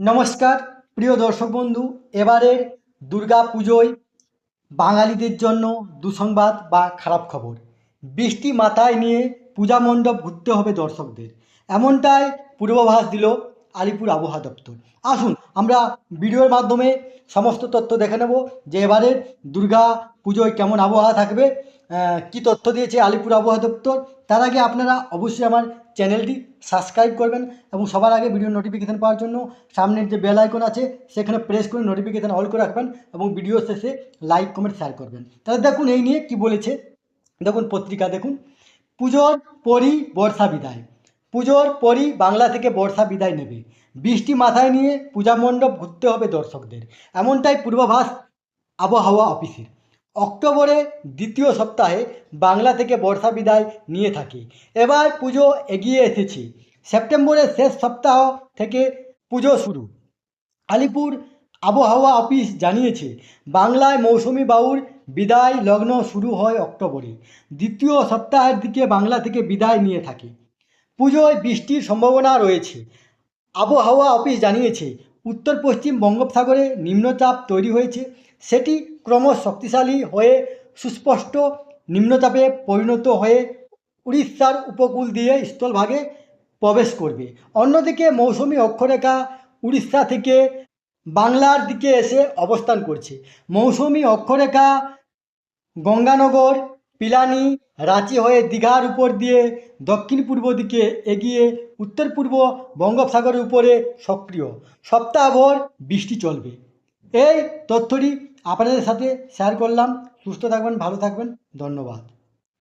নমস্কার, প্রিয় দর্শক বন্ধু, এবারের দুর্গা পুজোয় বাঙালিদের জন্য দুসংবাদ বা খারাপ খবর। বৃষ্টি মাথায় নিয়ে পূজা মণ্ডপ ঘুরতে হবে দর্শকদের। এমনটাই পূর্বাভাস দিল আলিপুর আবহাওয়া দপ্তর। আসুন, আমরা ভিডিওর মাধ্যমে সমস্ত তথ্য দেখে নেব যে এবারের দুর্গা পুজোয় কেমন আবহাওয়া থাকবে কি তথ্য দিয়েছে আলিপুর আবহাওয়া দপ্তর। তার আগে আপনারা অবশ্যই আমার চ্যানেলটি সাবস্ক্রাইব করবেন এবং সবার আগে ভিডিও নোটিফিকেশান পাওয়ার জন্য সামনের যে বেল আইকন আছে, সেখানে প্রেস করে নোটিফিকেশান অল করে রাখবেন এবং ভিডিও শেষে লাইক কমেন্ট শেয়ার করবেন। তাহলে দেখুন, এই নিয়ে কি বলেছে? দেখুন, পত্রিকা দেখুন। পুজোর পরই বর্ষা বিদায়। পুজোর পরই বাংলা থেকে বর্ষা বিদায় নেবে। বৃষ্টি মাথায় নিয়ে পূজা মণ্ডপ ঘুরতে হবে দর্শকদের। এমনটাই পূর্বাভাস আবহাওয়া অফিসের। অক্টোবরে দ্বিতীয় সপ্তাহে বাংলা থেকে বর্ষা বিদায় নিয়ে থাকে। এবার পুজো এগিয়ে এসেছে। সেপ্টেম্বরের শেষ সপ্তাহ থেকে পুজো শুরু। আলিপুর আবহাওয়া অফিস জানিয়েছে, বাংলায় মৌসুমি বাউর বিদায় লগ্ন শুরু হয় অক্টোবরে। দ্বিতীয় সপ্তাহের দিকে বাংলা থেকে বিদায় নিয়ে থাকে। পুজোয় বৃষ্টির সম্ভাবনা রয়েছে। আবহাওয়া অফিস জানিয়েছে উত্তর পশ্চিম বঙ্গোপসাগরে নিম্নচাপ তৈরি হয়েছে। সেটি ক্রমশ শক্তিশালী হয়ে সুস্পষ্ট নিম্নচাপে পরিণত হয়ে উড়িষ্যার উপকূল দিয়ে স্থলভাগে প্রবেশ করবে। অন্যদিকে মৌসুমি অক্ষরেখা উড়িষ্যা থেকে বাংলার দিকে এসে অবস্থান করছে। মৌসুমি অক্ষরেখা গঙ্গানগর পিলানি রাঁচি হয়ে দীঘার উপর দিয়ে দক্ষিণ পূর্ব দিকে এগিয়ে উত্তর পূর্ব বঙ্গোপসাগরের উপরে সক্রিয়। সপ্তাহভর বৃষ্টি চলবে। এই তথ্যটি আপনাদের সাথে শেয়ার করলাম। সুস্থ থাকবেন, ভালো থাকবেন। ধন্যবাদ।